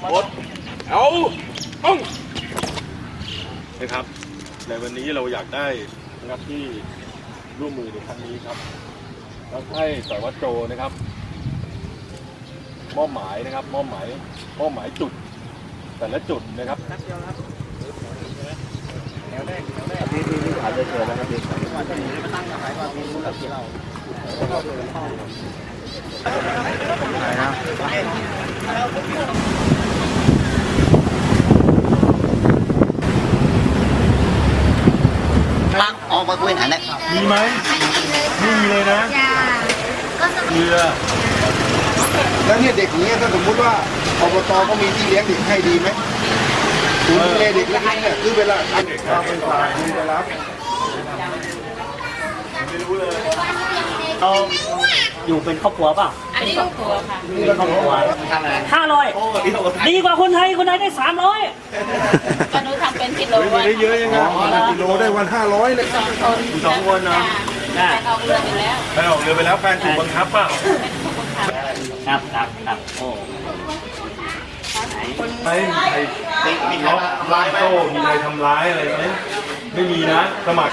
หมดเอาต้องนะครับ ในวันนี้เราอยากได้นะครับที่ร่วมมือในครั้งนี้ครับแล้วให้สารวัตรโจนะครับ มอบหมายนะครับ มอบหมายมอบหมายจุด แต่ละจุดนะครับปักออกมาคุ ยอันนั้นมีไหมไม่มีเลยนะเรือแล้วเนี่ยเด็กอย่างเงี้ยถ้าสมมติว่าอบตก็มีที่เลี้ยงเด็กให้ดีไหมศูนย์ดูแลเด็กเล็กๆเนี่ยคือเวลาเด็กเราเป็นฝ่ายดูแลรับเรา อยู่เป็นครอบครัวเปล่ะอันนี้ลูกตัวค่ะเป็นครอบครัวห้าร้อยดีกว่าคนไทยคนไทยได้สามร้อยก็หนูทำเป็นกิโลไว้ได้เยอะยังไงกิโลได้วันห้าร้อยเลยสองคนสองคนเนาะแฟนออกเรืออยู่แล้วไปออกเรือไปแล้วแฟนถูกบังคับเปล่าครับครับครับโอ้ไม่มีใครมีล็อกล่ามโซ่มีใครทำร้ายอะไรไหมไม่มีนะ สมัคร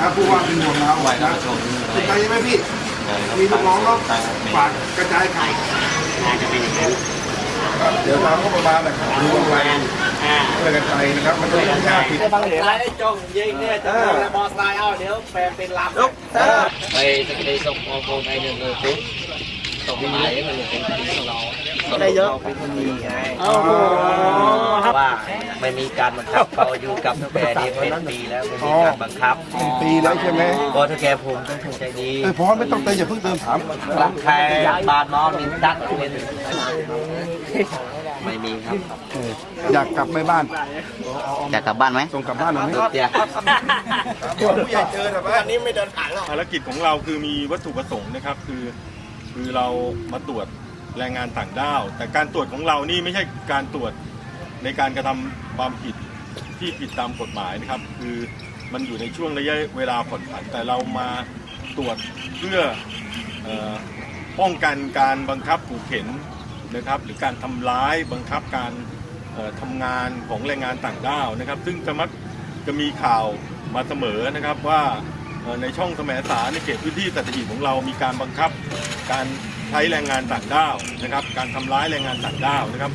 รับผู้ว่าเป็นห่วงเราไหวนะพูดไทยใช่ไหมพี่ มีลูกน้องเนาะฝากกระจายข่าวอาจจะเป็นอย่างนั้นเดี๋ยวเราก็ประมาณนะครับดูอะไรอ่าเพื่อกันไปนะครับ มันต้องยากผิดไอ้จงยิงเนี่ยจะโดนมอไซค์เอาเดี๋ยวแปลเป็นลำไปสักทีส่งโอโฟนไอหนึ่งเลยปุ๊บ ส่งหมายมันเลยเป็นที่ส่งเราได้เยอะเป็นคนดีไงโอ้โหครับว่าไม่มีการบังคับเขาอยู่กับแกนี่เป็นปีแล้วไม่มีการบังคับเป็นปีแล้วใช่ไหมพอถ้าแกผมต้องถูกใจดีเออพอไม่ต้องเติมอย่าเพิ่งเติมถามรักใครบาดมอนมินดักเป็นไม่มีครับเอออยากกลับไปบ้านอยากกลับบ้านไหมส่งกลับบ้านหน่อยไหมเดี๋ยวผู้ใหญ่เจอแต่ว่าภารกิจของเราคือมีวัตถุประสงค์นะครับ คือ คือเรามาตรวจแรงงานต่างด้าว แต่การตรวจของเรานี่ไม่ใช่การตรวจในการกระทำความผิดที่ผิดตามกฎหมายนะครับ คือมันอยู่ในช่วงระยะเวลาผ่อนผัน แต่เรามาตรวจเพื่อออป้องกันการบังคับขู่เข็นนะครับ หรือการทำร้ายบังคับการเอ่อทำงานของแรงงานต่างด้าวนะครับ ซึ่งจะมักจะมีข่าวมาเสมอนะครับว่า ในช่องสมสารในเขตพื้นที่สัตหีบของเรามีการบังคับ การใช้แรงงานต่างด้าวนะครับ การทำร้ายแรงงานต่างด้าวนะครับ